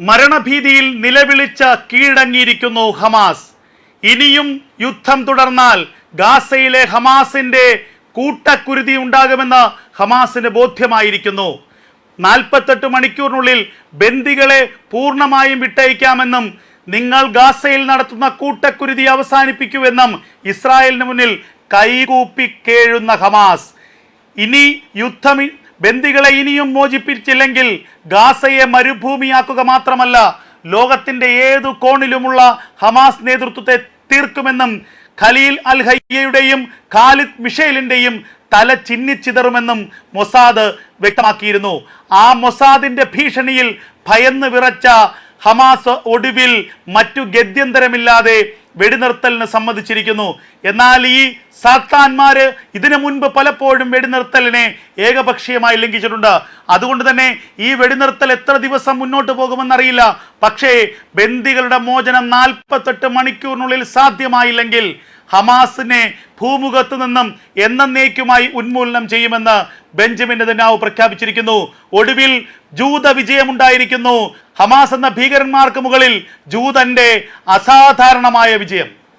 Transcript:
മരണഭീതിയിൽ നിലവിളിച്ച കീഴടങ്ങിയിരിക്കുന്നു Hamas. ഇനിയും യുദ്ധം തുടർന്നാൽ ഗാസയിലെ ഹമാസിന്റെ കൂട്ടക്കുരുതി ഉണ്ടാകുമെന്ന് ഹമാസിന് ബോധ്യമായിരിക്കുന്നു. നാൽപ്പത്തെട്ട് മണിക്കൂറിനുള്ളിൽ ബന്ദികളെ പൂർണമായും വിട്ടയക്കാമെന്നും നിങ്ങൾ ഗാസയിൽ നടത്തുന്ന കൂട്ടക്കുരുതി അവസാനിപ്പിക്കുമെന്നും ഇസ്രായേലിന് മുന്നിൽ കൈകൂപ്പി കേഴുന്ന ഹമാസ്. ഇനി യുദ്ധം ബന്ദികളെ ഇനിയും മോചിപ്പിച്ചില്ലെങ്കിൽ ഗാസയെ മരുഭൂമിയാക്കുക മാത്രമല്ല ലോകത്തിന്റെ ഏതു കോണിലുമുള്ള ഹമാസ് നേതൃത്വത്തെ തീർക്കുമെന്നും ഖലീൽ അൽ ഹയ്യയുടെയും ഖാലിദ് മിഷേലിന്റെയും തല ചിന്നിച്ചിതറുമെന്നും മൊസാദ് വ്യക്തമാക്കിയിരുന്നു. ആ മൊസാദിന്റെ ഭീഷണിയിൽ ഭയന്ന് വിറച്ച ഹമാസ് ഒടുവിൽ മറ്റു ഗത്യന്തരമില്ലാതെ വെടിനിർത്തലിന് സമ്മതിച്ചിരിക്കുന്നു. എന്നാൽ ഈ സാത്താന്മാര് ഇതിനു മുൻപ് പലപ്പോഴും വെടിനിർത്തലിനെ ഏകപക്ഷീയമായി ലംഘിച്ചിട്ടുണ്ട്. അതുകൊണ്ട് തന്നെ ഈ വെടിനിർത്തൽ എത്ര ദിവസം മുന്നോട്ട് പോകുമെന്നറിയില്ല. പക്ഷേ ബന്ദികളുടെ മോചനം നാൽപ്പത്തെട്ട് മണിക്കൂറിനുള്ളിൽ സാധ്യമായില്ലെങ്കിൽ ഹമാസിനെ ഭൂമുഖത്ത് നിന്നും എന്നേക്കുമായി ഉന്മൂലനം ചെയ്യുമെന്ന് ബെഞ്ചമിൻ നെതന്യാഹു പ്രഖ്യാപിച്ചിരിക്കുന്നു. ഒടുവിൽ ജൂത വിജയമുണ്ടായിരിക്കുന്നു. ഹമാസ് എന്ന ഭീകരന്മാർക്ക് മുകളിൽ ജൂതന്റെ അസാധാരണമായ വിജയം.